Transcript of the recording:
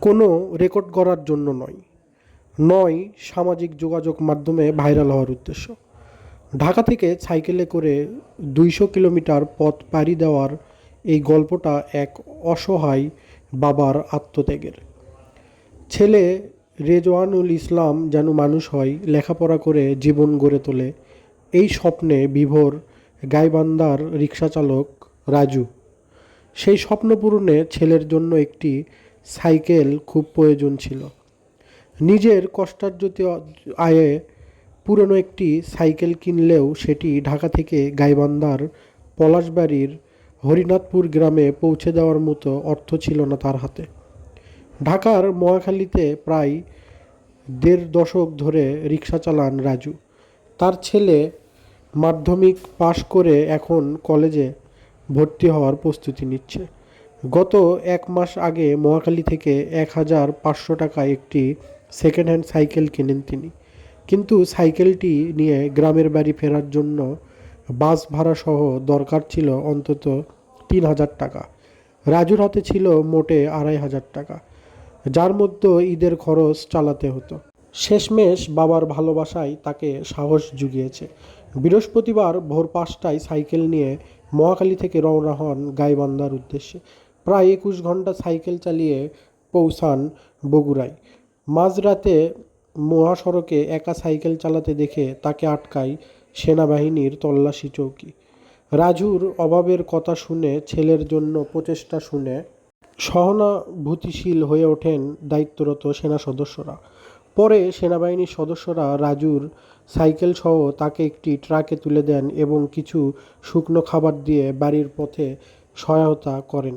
কোনো রেকর্ড করার জন্য নয়। নয় সামাজিক যোগাযোগ মাধ্যমে ভাইরাল হওয়ার উদ্দেশ্য। ঢাকা থেকে সাইকেলে করে দুইশো কিলোমিটার পথ পাড়ি দেওয়ার এই গল্পটা এক অসহায় বাবার আত্মত্যাগের। ছেলে রেজওয়ানুল ইসলাম যেন মানুষ হয়, লেখাপড়া করে জীবন গড়ে তোলে, এই স্বপ্নে বিভোর গাইবান্ধার রিক্সাচালক রাজু। সেই স্বপ্ন পূরণে ছেলের জন্য একটি সাইকেল খুব প্রয়োজন ছিল। নিজের কষ্টার্জিত আয়ে পুরনো একটি সাইকেল কিনলেও সেটি ঢাকা থেকে গাইবান্ধার পলাশবাড়ির হরিনাথপুর গ্রামে পৌঁছে দেওয়ার মতো অর্থ ছিল না তার হাতে। ঢাকার মহাখালীতে প্রায় দেড় দশক ধরে রিক্সা চালান রাজু। তার ছেলে মাধ্যমিক পাশ করে এখন কলেজে ভর্তি হওয়ার প্রস্তুতি নিচ্ছে। গত এক মাস আগে মহাখালী থেকে এক হাজার পাঁচশো টাকা একটি সেকেন্ড হ্যান্ড সাইকেল কেনেন তিনি। কিন্তু সাইকেলটি নিয়ে গ্রামের বাড়ি ফেরার জন্য বাস ভাড়া সহ দরকার ছিল অন্তত তিন হাজার টাকা। রাজুর হাতে ছিল মোটে আড়াই হাজার টাকা, যার মধ্যে ঈদের খরচ চালাতে হতো। শেষমেশ বাবার ভালোবাসায় তাকে সাহস জুগিয়েছে। বৃহস্পতিবার ভোর পাঁচটায় সাইকেল নিয়ে মহাখালী থেকে রওনা হন গাইবান্ধার উদ্দেশ্যে। প্রায় একুশ ঘণ্টা সাইকেল চালিয়ে পৌঁছান বগুড়ায়। মাঝরাতে মহাসড়কে একা সাইকেল চালাতে দেখে তাকে আটকায় সেনাবাহিনীর তল্লাশি চৌকি। রাজুর অভাবের কথা শুনে ছেলের জন্য প্রচেষ্টা শুনে সহানুভূতিশীল হয়ে ওঠেন দায়িত্বরত সেনা সদস্যরা। পরে সেনাবাহিনীর সদস্যরা রাজুর সাইকেল সহ তাকে একটি ট্রাকে তুলে দেন এবং কিছু শুকনো খাবার দিয়ে বাড়ির পথে সহায়তা করেন।